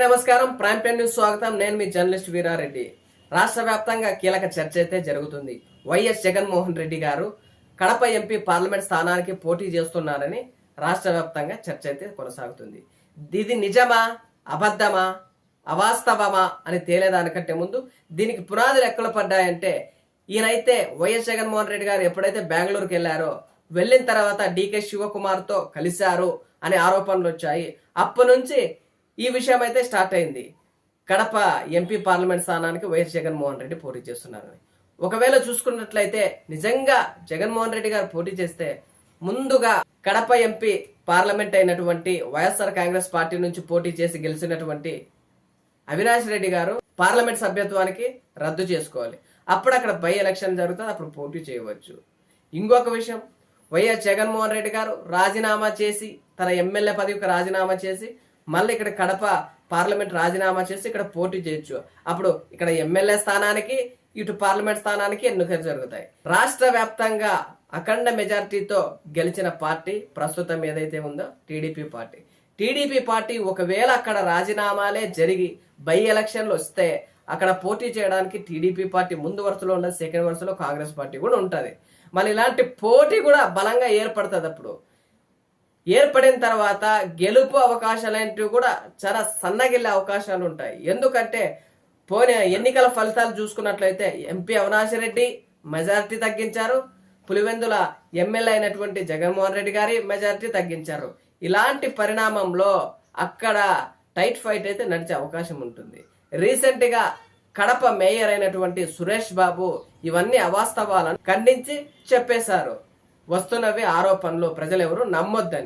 అందరికీ నమస్కారం. Prime time news స్వాగతం. నేను మీ జర్నలిస్ట్ వీరారెడ్డి. రాష్ట్ర వ్యాప్తంగా కీలక చర్చ అయితే జరుగుతుంది. వైఎస్ జగన్మోహన్ రెడ్డి గారు కడప ఎంపీ పార్లమెంట్ స్థానానికి పోటీ చేస్తున్నారని రాష్ట్ర వ్యాప్తంగా చర్చ అయితే కొనసాగుతుంది. ఇది నిజమా? అబద్ధమా? అవాస్తవమా? అని తేలేదానికంటే ముందు దీనికి పునాదులు ఎక్కడ పడ్డాయంటే ఈయనైతే వైఎస్ జగన్మోహన్ రెడ్డి గారు ఎప్పుడైతే బెంగళూరుకి వెళ్ళారో వెళ్ళిన తర్వాత డికే శివకుమార్తో కలిశారు అనే ఆరోపణలు వచ్చాయి. అప్పటి నుంచి ఈ విషయం అయితే స్టార్ట్ అయింది. కడప ఎంపీ పార్లమెంట్ స్థానానికి వైఎస్ జగన్మోహన్ రెడ్డి పోటీ చేస్తున్నారని. ఒకవేళ చూసుకున్నట్లయితే నిజంగా జగన్మోహన్ రెడ్డి గారు పోటీ చేస్తే ముందుగా కడప ఎంపీ పార్లమెంట్ అయినటువంటి వైఎస్ఆర్ కాంగ్రెస్ పార్టీ నుంచి పోటీ చేసి గెలిచినటువంటి అవినాష్ రెడ్డి గారు పార్లమెంట్ సభ్యత్వానికి రద్దు చేసుకోవాలి. అప్పుడు అక్కడ బై ఎలక్షన్ జరుగుతుంది అప్పుడు పోటీ చేయవచ్చు. ఇంకొక విషయం వైఎస్ జగన్మోహన్ రెడ్డి గారు రాజీనామా చేసి తన ఎమ్మెల్యే పదవికి రాజీనామా చేసి మళ్ళీ ఇక్కడ కడప పార్లమెంట్ రాజీనామా చేసి ఇక్కడ పోటీ చేయొచ్చు. అప్పుడు ఇక్కడ ఎమ్మెల్యే స్థానానికి ఇటు పార్లమెంట్ స్థానానికి ఎన్నికలు జరుగుతాయి. రాష్ట్ర వ్యాప్తంగా అఖండ మెజారిటీతో గెలిచిన పార్టీ ప్రస్తుతం ఏదైతే ఉందో టీడీపీ పార్టీ. టీడీపీ పార్టీ ఒకవేళ అక్కడ రాజీనామాలే జరిగి బై ఎలక్షన్లు వస్తే అక్కడ పోటీ చేయడానికి టీడీపీ పార్టీ ముందు వరుసలో ఉన్న సెకండ్ వరుసలో కాంగ్రెస్ పార్టీ కూడా ఉంటుంది. మళ్ళీ ఇలాంటి పోటీ కూడా బలంగా ఏర్పడుతుంది అప్పుడు. ఏర్పడిన తర్వాత గెలుపు అవకాశాలు కూడా చాలా సన్నగిల్లే అవకాశాలు ఉంటాయి. ఎందుకంటే పోనీ ఎన్నికల ఫలితాలు చూసుకున్నట్లయితే ఎంపీ అవినాష్ రెడ్డి మెజారిటీ తగ్గించారు. పులివెందుల ఎమ్మెల్యే అయినటువంటి జగన్మోహన్ రెడ్డి గారి మెజారిటీ తగ్గించారు. ఇలాంటి పరిణామంలో అక్కడ టైట్ ఫైట్ అయితే నడిచే అవకాశం ఉంటుంది. రీసెంట్గా కడప మేయర్ అయినటువంటి సురేష్ బాబు ఇవన్నీ అవాస్తవాలను ఖండించి చెప్పేశారు. వస్తున్నవి ఆరోపణలు ప్రజలెవరూ నమ్మొద్దని.